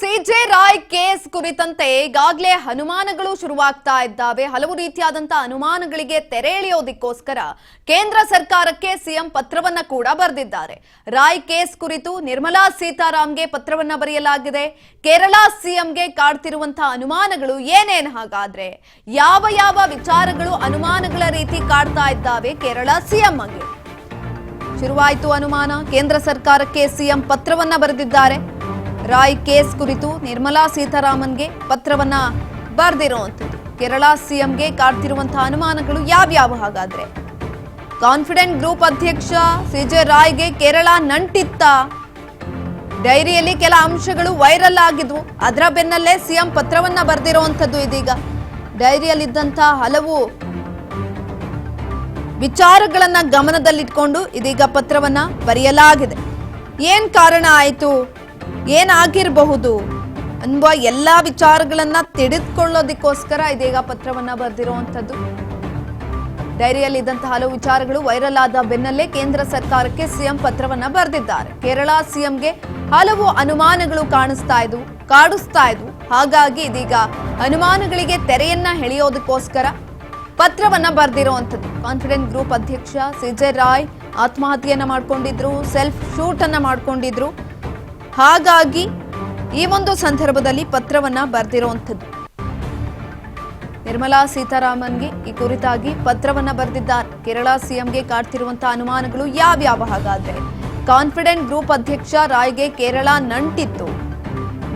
CJ Roy case ಕುರಿತಂತೆ ಈಗಾಗಲೇ ಅನುಮಾನಗಳು ಶುರುವಾಗ್ತಾ ಇದ್ದಾವೆ. ಹಲವು ರೀತಿಯಾದಂತಹ ಅನುಮಾನಗಳಿಗೆ ತೆರೆ ಎಳೆಯೋದಕ್ಕೋಸ್ಕರ ಕೇಂದ್ರ ಸರ್ಕಾರಕ್ಕೆ ಸಿಎಂ ಪತ್ರವನ್ನ ಕೂಡ ಬರೆದಿದ್ದಾರೆ. ರಾಯ್ ಕೇಸ್ ಕುರಿತು ನಿರ್ಮಲಾ ಸೀತಾರಾಮ್ಗೆ ಪತ್ರವನ್ನ ಬರೆಯಲಾಗಿದೆ. ಕೇರಳ ಸಿಎಂಗೆ ಕಾಡ್ತಿರುವಂತಹ ಅನುಮಾನಗಳು ಏನೇನು ಹಾಗಾದ್ರೆ? ಯಾವ ಯಾವ ವಿಚಾರಗಳು ಅನುಮಾನಗಳ ರೀತಿ ಕಾಡ್ತಾ ಇದ್ದಾವೆ ಕೇರಳ ಸಿಎಂಗೆ ಶುರುವಾಯಿತು ಅನುಮಾನ. ಕೇಂದ್ರ ಸರ್ಕಾರಕ್ಕೆ ಸಿಎಂ ಪತ್ರವನ್ನ ಬರೆದಿದ್ದಾರೆ. ರಾಯ್ ಕೇಸ್ ಕುರಿತು ನಿರ್ಮಲಾ ಸೀತಾರಾಮನ್ಗೆ ಪತ್ರವನ್ನ ಬರೆದಿರುವಂಥದ್ದು. ಕೇರಳ ಸಿಎಂಗೆ ಕಾಡ್ತಿರುವಂತಹ ಅನುಮಾನಗಳು ಯಾವ್ಯಾವ ಹಾಗಾದ್ರೆ? ಕಾನ್ಫಿಡೆಂಟ್ ಗ್ರೂಪ್ ಅಧ್ಯಕ್ಷ ಸಿಜೆ ರಾಯ್ಗೆ ಕೇರಳ ನಂಟಿತ್ತ. ಡೈರಿಯಲ್ಲಿ ಕೆಲ ಅಂಶಗಳು ವೈರಲ್ ಆಗಿದ್ವು. ಅದರ ಬೆನ್ನಲ್ಲೇ ಸಿಎಂ ಪತ್ರವನ್ನ ಬರೆದಿರುವಂಥದ್ದು ಇದೀಗ. ಡೈರಿಯಲ್ಲಿದ್ದಂತಹ ಹಲವು ವಿಚಾರಗಳನ್ನ ಗಮನದಲ್ಲಿಟ್ಕೊಂಡು ಇದೀಗ ಪತ್ರವನ್ನ ಬರೆಯಲಾಗಿದೆ. ಏನ್ ಕಾರಣ ಆಯಿತು? ಏನಾಗಿರಬಹುದು ಅನ್ನುವ ಎಲ್ಲ ವಿಚಾರಗಳನ್ನ ತಿಳಿದುಕೊಳ್ಳೋದಕ್ಕೋಸ್ಕರ ಇದೀಗ ಪತ್ರವನ್ನ ಬರೆದಿರುವಂಥದ್ದು. ಡೈರಿಯಲ್ಲಿ ಇದ್ದಂತಹ ಹಲವು ವಿಚಾರಗಳು ವೈರಲ್ ಆದ ಬೆನ್ನಲ್ಲೇ ಕೇಂದ್ರ ಸರ್ಕಾರಕ್ಕೆ ಸಿಎಂ ಪತ್ರವನ್ನ ಬರೆದಿದ್ದಾರೆ. ಕೇರಳ ಸಿಎಂಗೆ ಹಲವು ಅನುಮಾನಗಳು ಕಾಣಿಸ್ತಾ ಇದ್ವು, ಕಾಡಿಸ್ತಾ ಇದ್ವು. ಹಾಗಾಗಿ ಇದೀಗ ಅನುಮಾನಗಳಿಗೆ ತೆರೆಯನ್ನ ಎಳೆಯೋದಕ್ಕೋಸ್ಕರ ಪತ್ರವನ್ನ ಬರೆದಿರುವಂಥದ್ದು. ಕಾನ್ಫಿಡೆಂಟ್ ಗ್ರೂಪ್ ಅಧ್ಯಕ್ಷ ಸಿಜೆ ರಾಯ್ ಆತ್ಮಹತ್ಯೆಯನ್ನ ಮಾಡ್ಕೊಂಡಿದ್ರು, ಸೆಲ್ಫ್ ಶೂಟ್ ಅನ್ನ ಮಾಡ್ಕೊಂಡಿದ್ರು. ಹಾಗಾಗಿ ಈ ಒಂದು ಸಂದರ್ಭದಲ್ಲಿ ಪತ್ರವನ್ನ ಬರೆದಿರುವಂಥದ್ದು ನಿರ್ಮಲಾ ಸೀತಾರಾಮನ್ಗೆ ಈ ಕುರಿತಾಗಿ ಪತ್ರವನ್ನ ಬರೆದಿದ್ದಾರೆ ಕೇರಳ ಸಿಎಂಗೆ ಕಾಡ್ತಿರುವಂತಹ ಅನುಮಾನಗಳು ಯಾವ್ಯಾವ ಹಾಗಾದ್ರೆ? ಕಾನ್ಫಿಡೆಂಟ್ ಗ್ರೂಪ್ ಅಧ್ಯಕ್ಷ ರಾಯ್ಗೆ ಕೇರಳ ನಂಟಿತ್ತು.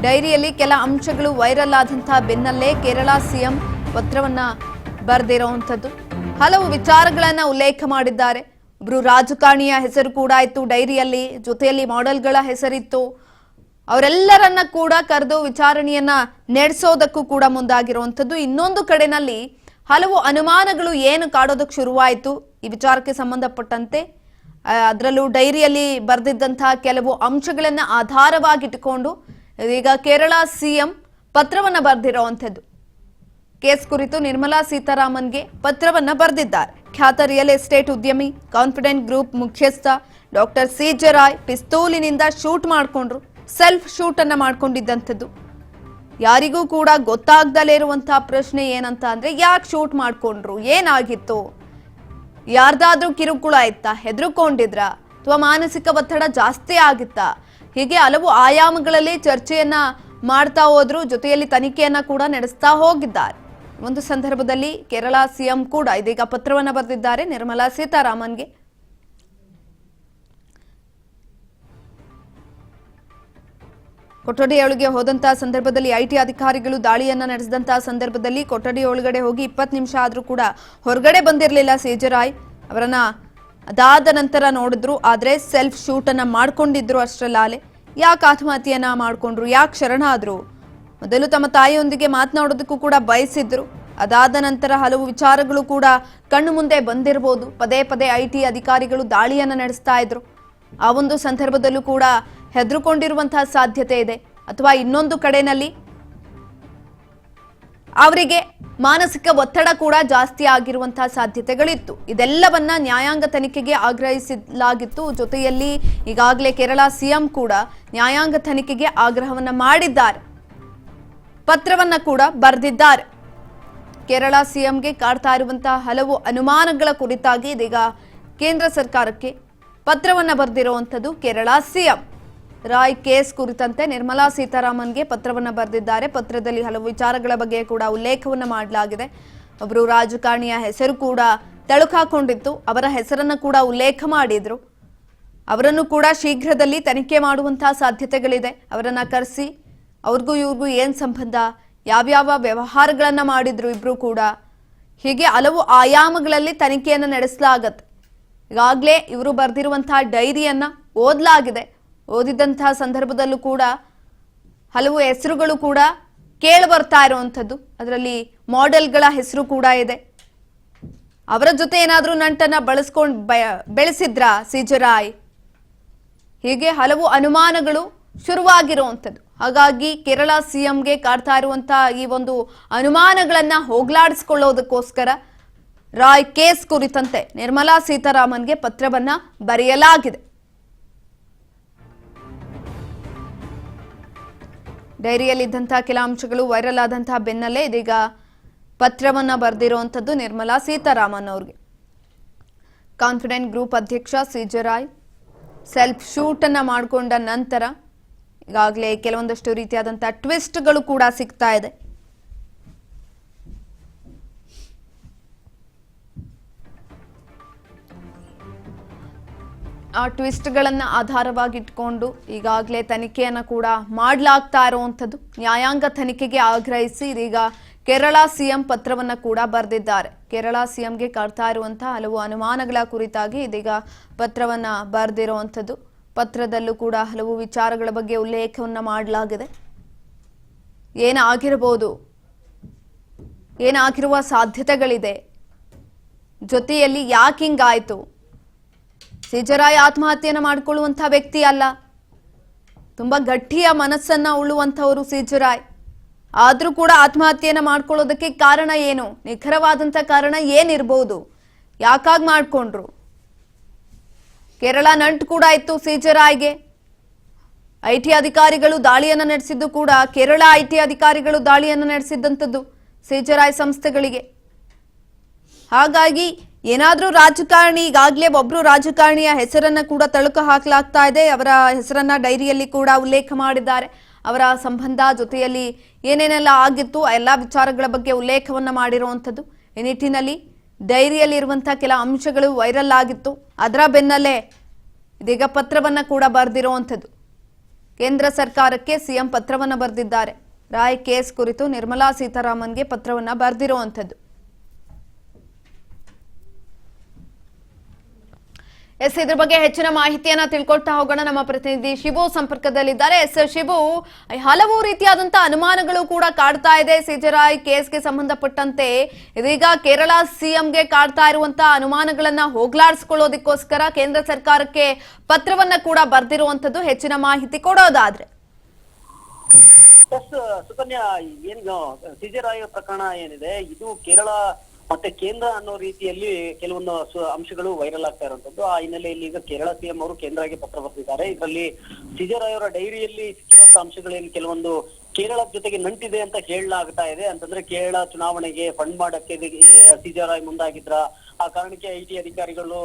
ಡೈರಿಯಲ್ಲಿ ಕೆಲ ಅಂಶಗಳು ವೈರಲ್ ಆದಂತಹ ಬೆನ್ನಲ್ಲೇ ಕೇರಳ ಸಿಎಂ ಪತ್ರವನ್ನ ಬರೆದಿರುವಂಥದ್ದು ಹಲವು ವಿಚಾರಗಳನ್ನ ಉಲ್ಲೇಖ ಮಾಡಿದ್ದಾರೆ. ಒಬ್ರು ರಾಜಕಾರಣಿಯ ಹೆಸರು ಕೂಡ ಇತ್ತು. ಡೈರಿಯಲ್ಲಿ, ಜೊತೆಯಲ್ಲಿ ಮಾಡೆಲ್ಗಳ ಹೆಸರಿತ್ತು. ಅವರೆಲ್ಲರನ್ನ ಕೂಡ ಕರೆದು ವಿಚಾರಣೆಯನ್ನ ನಡೆಸೋದಕ್ಕೂ ಕೂಡ ಮುಂದಾಗಿರುವಂಥದ್ದು. ಇನ್ನೊಂದು ಕಡೆನಲ್ಲಿ ಹಲವು ಅನುಮಾನಗಳು ಏನು ಕಾಡೋದಕ್ಕೆ ಶುರುವಾಯಿತು ಈ ವಿಚಾರಕ್ಕೆ ಸಂಬಂಧಪಟ್ಟಂತೆ. ಅದರಲ್ಲೂ ಡೈರಿಯಲ್ಲಿ ಬರೆದಿದ್ದಂತಹ ಕೆಲವು ಅಂಶಗಳನ್ನ ಆಧಾರವಾಗಿಟ್ಟುಕೊಂಡು ಈಗ ಕೇರಳ ಸಿಎಂ ಪತ್ರವನ್ನ ಬರೆದಿರುವಂಥದ್ದು. ಕೇಸ್ ಕುರಿತು ನಿರ್ಮಲಾ ಸೀತಾರಾಮನ್ಗೆ ಪತ್ರವನ್ನ ಬರೆದಿದ್ದಾರೆ. ಖ್ಯಾತ ರಿಯಲ್ ಎಸ್ಟೇಟ್ ಉದ್ಯಮಿ, ಕಾನ್ಫಿಡೆಂಟ್ ಗ್ರೂಪ್ ಮುಖ್ಯಸ್ಥ ಡಾಕ್ಟರ್ ಸಿ ಜರಾಯ್ ಪಿಸ್ತೂಲಿನಿಂದ ಶೂಟ್ ಮಾಡಿಕೊಂಡ್ರು. ಸೆಲ್ಫ್ ಶೂಟ್ ಅನ್ನ ಮಾಡ್ಕೊಂಡಿದ್ದಂಥದ್ದು. ಯಾರಿಗೂ ಕೂಡ ಗೊತ್ತಾಗ್ದಲೇ ಇರುವಂತಹ ಪ್ರಶ್ನೆ ಏನಂತ ಅಂದ್ರೆ, ಯಾಕೆ ಶೂಟ್ ಮಾಡ್ಕೊಂಡ್ರು? ಏನಾಗಿತ್ತು? ಯಾರ್ದಾದ್ರೂ ಕಿರುಕುಳ ಇತ್ತಾ? ಹೆದರ್ಕೊಂಡಿದ್ರ? ಅಥವಾ ಮಾನಸಿಕ ಒತ್ತಡ ಜಾಸ್ತಿ ಆಗಿತ್ತಾ? ಹೀಗೆ ಹಲವು ಆಯಾಮಗಳಲ್ಲಿ ಚರ್ಚೆಯನ್ನ ಮಾಡ್ತಾ ಹೋದ್ರು, ಜೊತೆಯಲ್ಲಿ ತನಿಖೆಯನ್ನ ಕೂಡ ನಡೆಸ್ತಾ ಹೋಗಿದ್ದಾರೆ. ಒಂದು ಸಂದರ್ಭದಲ್ಲಿ ಕೇರಳ ಸಿಎಂ ಕೂಡ ಇದೀಗ ಪತ್ರವನ್ನ ಬರೆದಿದ್ದಾರೆ, ನಿರ್ಮಲಾ ಸೀತಾರಾಮನ್ಗೆ. ಕೊಠಡಿಯೊಳಗೆ ಹೋದಂತಹ ಸಂದರ್ಭದಲ್ಲಿ ಐಟಿ ಅಧಿಕಾರಿಗಳು ದಾಳಿಯನ್ನ ನಡೆಸಿದಂತಹ ಸಂದರ್ಭದಲ್ಲಿ ಕೊಠಡಿ ಒಳಗಡೆ ಹೋಗಿ ಇಪ್ಪತ್ತು ನಿಮಿಷ ಆದರೂ ಕೂಡ ಹೊರಗಡೆ ಬಂದಿರಲಿಲ್ಲ ಸೇಜರಾಯ್ ಅವರನ್ನ ಅದಾದ ನಂತರ ನೋಡಿದ್ರು, ಆದರೆ ಸೆಲ್ಫ್ ಶೂಟ್ ಅನ್ನ ಮಾಡ್ಕೊಂಡಿದ್ರು ಅಷ್ಟರಲ್ಲಾಲೆ. ಯಾಕೆ ಆತ್ಮಹತ್ಯೆಯನ್ನ ಮಾಡಿಕೊಂಡ್ರು? ಯಾಕೆ ಶರಣಾದ್ರು ಮೊದಲು ತಮ್ಮ ತಾಯಿಯೊಂದಿಗೆ ಮಾತನಾಡೋದಕ್ಕೂ ಕೂಡ ಬಯಸಿದ್ರು. ಅದಾದ ನಂತರ ಹಲವು ವಿಚಾರಗಳು ಕೂಡ ಕಣ್ಣು ಮುಂದೆ ಬಂದಿರಬಹುದು ಪದೇ ಪದೇ ಐ ಟಿ ಅಧಿಕಾರಿಗಳು ದಾಳಿಯನ್ನ ನಡೆಸ್ತಾ ಇದ್ರು. ಆ ಒಂದು ಸಂದರ್ಭದಲ್ಲೂ ಕೂಡ ಹೆದರುಕೊಂಡಿರುವಂತಹ ಸಾಧ್ಯತೆ ಇದೆ. ಅಥವಾ ಇನ್ನೊಂದು ಕಡೆನಲ್ಲಿ ಅವರಿಗೆ ಮಾನಸಿಕ ಒತ್ತಡ ಕೂಡ ಜಾಸ್ತಿ ಆಗಿರುವಂತಹ ಸಾಧ್ಯತೆಗಳಿತ್ತು. ಇದೆಲ್ಲವನ್ನ ನ್ಯಾಯಾಂಗ ತನಿಖೆಗೆ ಆಗ್ರಹಿಸಲಾಗಿತ್ತು. ಜೊತೆಯಲ್ಲಿ ಈಗಾಗಲೇ ಕೇರಳ ಸಿಎಂ ಕೂಡ ನ್ಯಾಯಾಂಗ ತನಿಖೆಗೆ ಆಗ್ರಹವನ್ನ ಮಾಡಿದ್ದಾರೆ. ಪತ್ರವನ್ನ ಕೂಡ ಬರೆದಿದ್ದಾರೆ. ಕೇರಳ ಸಿಎಂಗೆ ಕಾಡ್ತಾ ಇರುವಂತಹ ಹಲವು ಅನುಮಾನಗಳ ಕುರಿತಾಗಿ ಇದೀಗ ಕೇಂದ್ರ ಸರ್ಕಾರಕ್ಕೆ ಪತ್ರವನ್ನ ಬರೆದಿರುವಂಥದ್ದು ಕೇರಳ ಸಿಎಂ. ರಾಯ್ ಕೇಸ್ ಕುರಿತಂತೆ ನಿರ್ಮಲಾ ಸೀತಾರಾಮನ್ಗೆ ಪತ್ರವನ್ನು ಬರೆದಿದ್ದಾರೆ. ಪತ್ರದಲ್ಲಿ ಹಲವು ವಿಚಾರಗಳ ಬಗ್ಗೆ ಕೂಡ ಉಲ್ಲೇಖವನ್ನು ಮಾಡಲಾಗಿದೆ. ಒಬ್ಬರು ರಾಜಕಾರಣಿಯ ಹೆಸರು ಕೂಡ ತಳುಕಾಕೊಂಡಿತ್ತು. ಅವರ ಹೆಸರನ್ನು ಕೂಡ ಉಲ್ಲೇಖ ಮಾಡಿದ್ರು. ಅವರನ್ನು ಕೂಡ ಶೀಘ್ರದಲ್ಲಿ ತನಿಖೆ ಮಾಡುವಂತಹ ಸಾಧ್ಯತೆಗಳಿದೆ. ಅವರನ್ನ ಕರೆಸಿ ಅವ್ರಿಗೂ ಇವ್ರಿಗೂ ಏನ್ ಸಂಬಂಧ? ಯಾವ್ಯಾವ ವ್ಯವಹಾರಗಳನ್ನ ಮಾಡಿದ್ರು ಇಬ್ರು ಕೂಡ? ಹೀಗೆ ಹಲವು ಆಯಾಮಗಳಲ್ಲಿ ತನಿಖೆಯನ್ನು ನಡೆಸಲಾಗತ್ತೆ. ಈಗಾಗಲೇ ಇವರು ಬರೆದಿರುವಂತಹ ಡೈರಿಯನ್ನ ಓದಲಾಗಿದೆ. ಓದಿದಂತಹ ಸಂದರ್ಭದಲ್ಲೂ ಕೂಡ ಹಲವು ಹೆಸರುಗಳು ಕೂಡ ಕೇಳಿ ಬರ್ತಾ ಇರುವಂಥದ್ದು. ಅದರಲ್ಲಿ ಮಾಡೆಲ್ಗಳ ಹೆಸರು ಕೂಡ ಇದೆ. ಅವರ ಜೊತೆ ಏನಾದರೂ ನಂಟನ್ನ ಬಳಸ್ಕೊಂಡು ಬೆಳೆಸಿದ್ರ ಸಿಜರಾಯ್ ಹೀಗೆ ಹಲವು ಅನುಮಾನಗಳು ಶುರುವಾಗಿರುವಂಥದ್ದು. ಹಾಗಾಗಿ ಕೇರಳ ಸಿಎಂಗೆ ಕಾಡ್ತಾ ಇರುವಂತಹ ಈ ಒಂದು ಅನುಮಾನಗಳನ್ನ ಹೋಗ್ಲಾಡಿಸ್ಕೊಳ್ಳೋದಕ್ಕೋಸ್ಕರ ರಾಯ್ ಕೇಸ್ ಕುರಿತಂತೆ ನಿರ್ಮಲಾ ಸೀತಾರಾಮನ್ಗೆ ಪತ್ರವನ್ನ ಬರೆಯಲಾಗಿದೆ. ಡೈರಿಯಲ್ಲಿದ್ದಂತಹ ಕೆಲ ಅಂಶಗಳು ವೈರಲ್ ಆದಂತಹ ಬೆನ್ನಲ್ಲೇ ಇದೀಗ ಪತ್ರವನ್ನ ಬರೆದಿರುವಂಥದ್ದು ನಿರ್ಮಲಾ ಸೀತಾರಾಮನ್ ಅವ್ರಿಗೆ. ಕಾನ್ಫಿಡೆಂಟ್ ಗ್ರೂಪ್ ಅಧ್ಯಕ್ಷ ಸಿಜರಾಯ್ ಸೆಲ್ಫ್ ಶೂಟ್ ಅನ್ನ ಮಾಡಿಕೊಂಡ ನಂತರ ಈಗಾಗಲೇ ಕೆಲವೊಂದಷ್ಟು ರೀತಿಯಾದಂತಹ ಟ್ವಿಸ್ಟ್ಗಳು ಕೂಡ ಸಿಗ್ತಾ ಇದೆ. ಟ್ವಿಸ್ಟ್ಗಳನ್ನು ಆಧಾರವಾಗಿಟ್ಕೊಂಡು ಈಗಾಗಲೇ ತನಿಖೆಯನ್ನು ಕೂಡ ಮಾಡಲಾಗ್ತಾ ಇರುವಂಥದ್ದು. ನ್ಯಾಯಾಂಗ ತನಿಖೆಗೆ ಆಗ್ರಹಿಸಿ ಇದೀಗ ಕೇರಳ ಸಿಎಂ ಪತ್ರವನ್ನು ಕೂಡ ಬರೆದಿದ್ದಾರೆ. ಕೇರಳ ಸಿಎಂಗೆ ಕಾಡ್ತಾ ಇರುವಂಥ ಹಲವು ಅನುಮಾನಗಳ ಕುರಿತಾಗಿ ಇದೀಗ ಪತ್ರವನ್ನು ಬರೆದಿರುವಂಥದ್ದು. ಪತ್ರದಲ್ಲೂ ಕೂಡ ಹಲವು ವಿಚಾರಗಳ ಬಗ್ಗೆ ಉಲ್ಲೇಖವನ್ನು ಮಾಡಲಾಗಿದೆ. ಏನಾಗಿರಬಹುದು ಏನಾಗಿರುವ ಸಾಧ್ಯತೆಗಳಿದೆ? ಜೊತೆಯಲ್ಲಿ ಯಾಕೆ ಹಿಂಗಾಯ್ತು? ಸಿಜರಾಯ್ ಆತ್ಮಹತ್ಯೆಯನ್ನು ಮಾಡಿಕೊಳ್ಳುವಂಥ ವ್ಯಕ್ತಿ ಅಲ್ಲ. ತುಂಬಾ ಗಟ್ಟಿಯ ಮನಸ್ಸನ್ನ ಉಳ್ಳುವಂಥವರು ಸಿಜರಾಯ್. ಆದರೂ ಕೂಡ ಆತ್ಮಹತ್ಯೆಯನ್ನು ಮಾಡ್ಕೊಳ್ಳೋದಕ್ಕೆ ಕಾರಣ ಏನು? ನಿಖರವಾದಂಥ ಕಾರಣ ಏನಿರ್ಬೋದು? ಯಾಕಾಗ್ ಮಾಡ್ಕೊಂಡ್ರು? ಕೇರಳ ನಂಟು ಕೂಡ ಇತ್ತು ಸಿಜರಾಯ್ಗೆ. ಐ ಟಿ ಅಧಿಕಾರಿಗಳು ದಾಳಿಯನ್ನು ನಡೆಸಿದ್ದು ಕೂಡ ಕೇರಳ ಐ ಟಿ ಅಧಿಕಾರಿಗಳು ದಾಳಿಯನ್ನು ನಡೆಸಿದ್ದಂಥದ್ದು ಸಿಜರಾಯ್ ಸಂಸ್ಥೆಗಳಿಗೆ. ಹಾಗಾಗಿ ಏನಾದ್ರೂ ರಾಜಕಾರಣಿ, ಈಗಾಗಲೇ ಒಬ್ರು ರಾಜಕಾರಣಿಯ ಹೆಸರನ್ನ ಕೂಡ ತಳುಕು ಹಾಕಲಾಗ್ತಾ ಇದೆ. ಅವರ ಹೆಸರನ್ನ ಡೈರಿಯಲ್ಲಿ ಕೂಡ ಉಲ್ಲೇಖ ಮಾಡಿದ್ದಾರೆ. ಅವರ ಸಂಬಂಧ ಜೊತೆಯಲ್ಲಿ ಏನೇನೆಲ್ಲ ಆಗಿತ್ತು ಎಲ್ಲ ವಿಚಾರಗಳ ಬಗ್ಗೆ ಉಲ್ಲೇಖವನ್ನ ಮಾಡಿರುವಂಥದ್ದು. ಈ ನಿಟ್ಟಿನಲ್ಲಿ ಡೈರಿಯಲ್ಲಿ ಇರುವಂತಹ ಕೆಲ ಅಂಶಗಳು ವೈರಲ್ ಆಗಿತ್ತು. ಅದರ ಬೆನ್ನಲ್ಲೇ ಇದೀಗ ಪತ್ರವನ್ನ ಕೂಡ ಬರೆದಿರುವಂಥದ್ದು. ಕೇಂದ್ರ ಸರ್ಕಾರಕ್ಕೆ ಸಿಎಂ ಪತ್ರವನ್ನ ಬರೆದಿದ್ದಾರೆ. ರಾಯ್ ಕೇಸ್ ಕುರಿತು ನಿರ್ಮಲಾ ಸೀತಾರಾಮನ್ಗೆ ಪತ್ರವನ್ನ ಬರೆದಿರುವಂಥದ್ದು. ಎಸ್ ಇದ್ರ ಬಗ್ಗೆ ಹೆಚ್ಚಿನ ಮಾಹಿತಿಯನ್ನ ತಿಳ್ಕೊಳ್ತಾ ಹೋಗೋಣ. ನಮ್ಮ ಪ್ರತಿನಿಧಿ ಶಿವು ಸಂಪರ್ಕದಲ್ಲಿದ್ದಾರೆ. ಎಸ್ ಶಿವು, ಹಲವು ರೀತಿಯಾದಂತಹ ಅನುಮಾನಗಳು ಕೂಡ ಕಾಡ್ತಾ ಇದೆ. ಸಿಜರಾಯ್ ಕೇಸ್ಗೆ ಸಂಬಂಧಪಟ್ಟಂತೆ ಇದೀಗ ಕೇರಳ ಸಿಎಂಗೆ ಕಾಡ್ತಾ ಇರುವಂತಹ ಅನುಮಾನಗಳನ್ನ ಹೋಗ್ಲಾಡಿಸ್ಕೊಳ್ಳೋದಕ್ಕೋಸ್ಕರ ಕೇಂದ್ರ ಸರ್ಕಾರಕ್ಕೆ ಪತ್ರವನ್ನ ಕೂಡ ಬರ್ದಿರುವಂತದ್ದು ಹೆಚ್ಚಿನ ಮಾಹಿತಿ ಕೊಡೋದಾದ್ರೆ. ಸುಕನ್ಯಾ, ಏನು ಸಿಜರಾಯ್ ಪ್ರಕರಣ ಏನಿದೆ? ಇದು ಕೇರಳ ಮತ್ತೆ ಕೇಂದ್ರ ಅನ್ನೋ ರೀತಿಯಲ್ಲಿ ಕೆಲವೊಂದು ಅಂಶಗಳು ವೈರಲ್ ಆಗ್ತಾ ಇರುವಂತದ್ದು. ಆ ಹಿನ್ನೆಲೆಯಲ್ಲಿ ಈಗ ಕೇರಳ ಸಿಎಂ ಅವರು ಕೇಂದ್ರಕ್ಕೆ ಪತ್ರ ಬರೆದಿದ್ದಾರೆ. ಇದರಲ್ಲಿ ಸಿಜರಾಯ್ ಅವರ ಡೈರಿಯಲ್ಲಿ ಸಿಕ್ಕಿರುವಂತ ಅಂಶಗಳೇನು ಕೆಲವೊಂದು ಕೇರಳದ ಜೊತೆಗೆ ನಂಟಿದೆ ಅಂತ ಹೇಳಲಾಗ್ತಾ ಇದೆ. ಅಂತಂದ್ರೆ ಕೇರಳ ಚುನಾವಣೆಗೆ ಫಂಡ್ ಮಾಡಕ್ಕೆ ಸಿಜರಾಯ್ ಮುಂದಾಗಿದ್ರ. ಆ ಕಾರಣಕ್ಕೆ ಐ ಟಿ ಅಧಿಕಾರಿಗಳು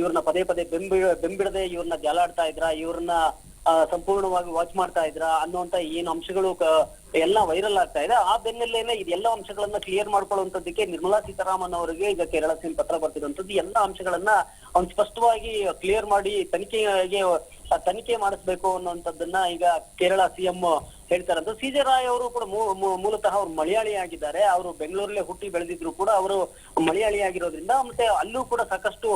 ಇವ್ರನ್ನ ಪದೇ ಪದೇ ಬೆಂಬಿ ಬೆಂಬಿಡದೆ ಇವ್ರನ್ನ ಜಾಲಾಡ್ತಾ ಇದ್ರ. ಇವ್ರನ್ನ ಸಂಪೂರ್ಣವಾಗಿ ವಾಚ್ ಮಾಡ್ತಾ ಇದ್ರ ಅನ್ನುವಂತ ಏನ್ ಅಂಶಗಳು ಎಲ್ಲ ವೈರಲ್ ಆಗ್ತಾ ಇದೆ. ಆ ಬೆನ್ನಲ್ಲೇನೆ ಇದೆಲ್ಲ ಅಂಶಗಳನ್ನ ಕ್ಲಿಯರ್ ಮಾಡ್ಕೊಳ್ಳುವಂತದ್ದಕ್ಕೆ ನಿರ್ಮಲಾ ಸೀತಾರಾಮನ್ ಅವರಿಗೆ ಈಗ ಕೇರಳ ಸಿಂಗ್ ಪತ್ರ ಬರ್ತಿರುವಂತದ್ದು ಎಲ್ಲ ಅಂಶಗಳನ್ನ ಅವ್ನು ಸ್ಪಷ್ಟವಾಗಿ ಕ್ಲಿಯರ್ ಮಾಡಿ ತನಿಖೆಗೆ ತನಿಖೆ ಮಾಡಿಸ್ಬೇಕು ಅನ್ನುವಂಥದ್ದನ್ನ ಈಗ ಕೇರಳ ಸಿಎಂ ಹೇಳ್ತಾರಂತ. ಸಿ ಜೆ ರಾಯ್ ಅವರು ಕೂಡ ಮೂಲತಃ ಅವ್ರು ಮಲಯಾಳಿ ಆಗಿದ್ದಾರೆ. ಅವರು ಬೆಂಗಳೂರಲ್ಲೇ ಹುಟ್ಟಿ ಬೆಳೆದಿದ್ರು ಕೂಡ ಅವರು ಮಲಯಾಳಿ ಆಗಿರೋದ್ರಿಂದ ಮತ್ತೆ ಅಲ್ಲೂ ಕೂಡ ಸಾಕಷ್ಟು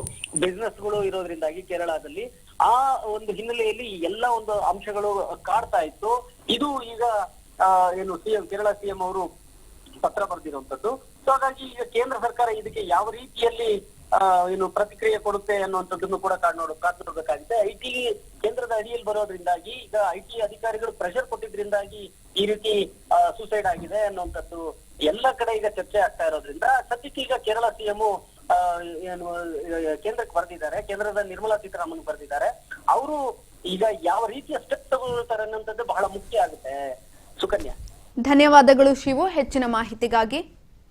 ಬಿಸ್ನೆಸ್ಗಳು ಇರೋದ್ರಿಂದಾಗಿ ಕೇರಳದಲ್ಲಿ. ಆ ಒಂದು ಹಿನ್ನೆಲೆಯಲ್ಲಿ ಎಲ್ಲ ಒಂದು ಅಂಶಗಳು ಕಾಡ್ತಾ ಇತ್ತು. ಇದು ಈಗ ಏನು ಸಿಎಂ ಕೇರಳ ಸಿಎಂ ಅವರು ಪತ್ರ ಬರೆದಿರುವಂತದ್ದು ಸೊ ಹಾಗಾಗಿ ಈಗ ಕೇಂದ್ರ ಸರ್ಕಾರ ಇದಕ್ಕೆ ಯಾವ ರೀತಿಯಲ್ಲಿ ಏನು ಪ್ರತಿಕ್ರಿಯೆ ಕೊಡುತ್ತೆ ಅನ್ನುವಂಥದ್ದನ್ನು ಕೂಡ ಕಾಡ್ ನೋಡ ಕಾದು ನೋಡ್ಬೇಕಾಗಿದೆ. ಐ ಟಿ ಕೇಂದ್ರದ ಅಡಿಯಲ್ಲಿ ಬರೋದ್ರಿಂದಾಗಿ, ಈಗ ಐ ಟಿ ಅಧಿಕಾರಿಗಳು ಪ್ರೆಷರ್ ಕೊಟ್ಟಿದ್ರಿಂದಾಗಿ ಈ ರೀತಿ ಸೂಸೈಡ್ ಆಗಿದೆ ಅನ್ನುವಂಥದ್ದು ಎಲ್ಲ ಕಡೆ ಈಗ ಚರ್ಚೆ ಆಗ್ತಾ ಇರೋದ್ರಿಂದ, ಸದ್ಯಕ್ಕೆ ಈಗ ಕೇರಳ ಸಿಎಂ ಏನು ಕೇಂದ್ರಕ್ಕೆ ಬರೆದಿದ್ದಾರೆ. ಕೇಂದ್ರದ ನಿರ್ಮಲಾ ಸೀತಾರಾಮನ್ ಬರೆದಿದ್ದಾರೆ. ಅವರು ಈಗ ಯಾವ ರೀತಿಯ ಸ್ಟೆಪ್ ತಗೊಳ್ತಾರೆ ಅನ್ನೋಂಥದ್ದು ಬಹಳ ಮುಖ್ಯ ಆಗುತ್ತೆ. ಸುಕನ್ಯಾ. ಧನ್ಯವಾದಗಳು ಶಿವು, ಹೆಚ್ಚಿನ ಮಾಹಿತಿಗಾಗಿ.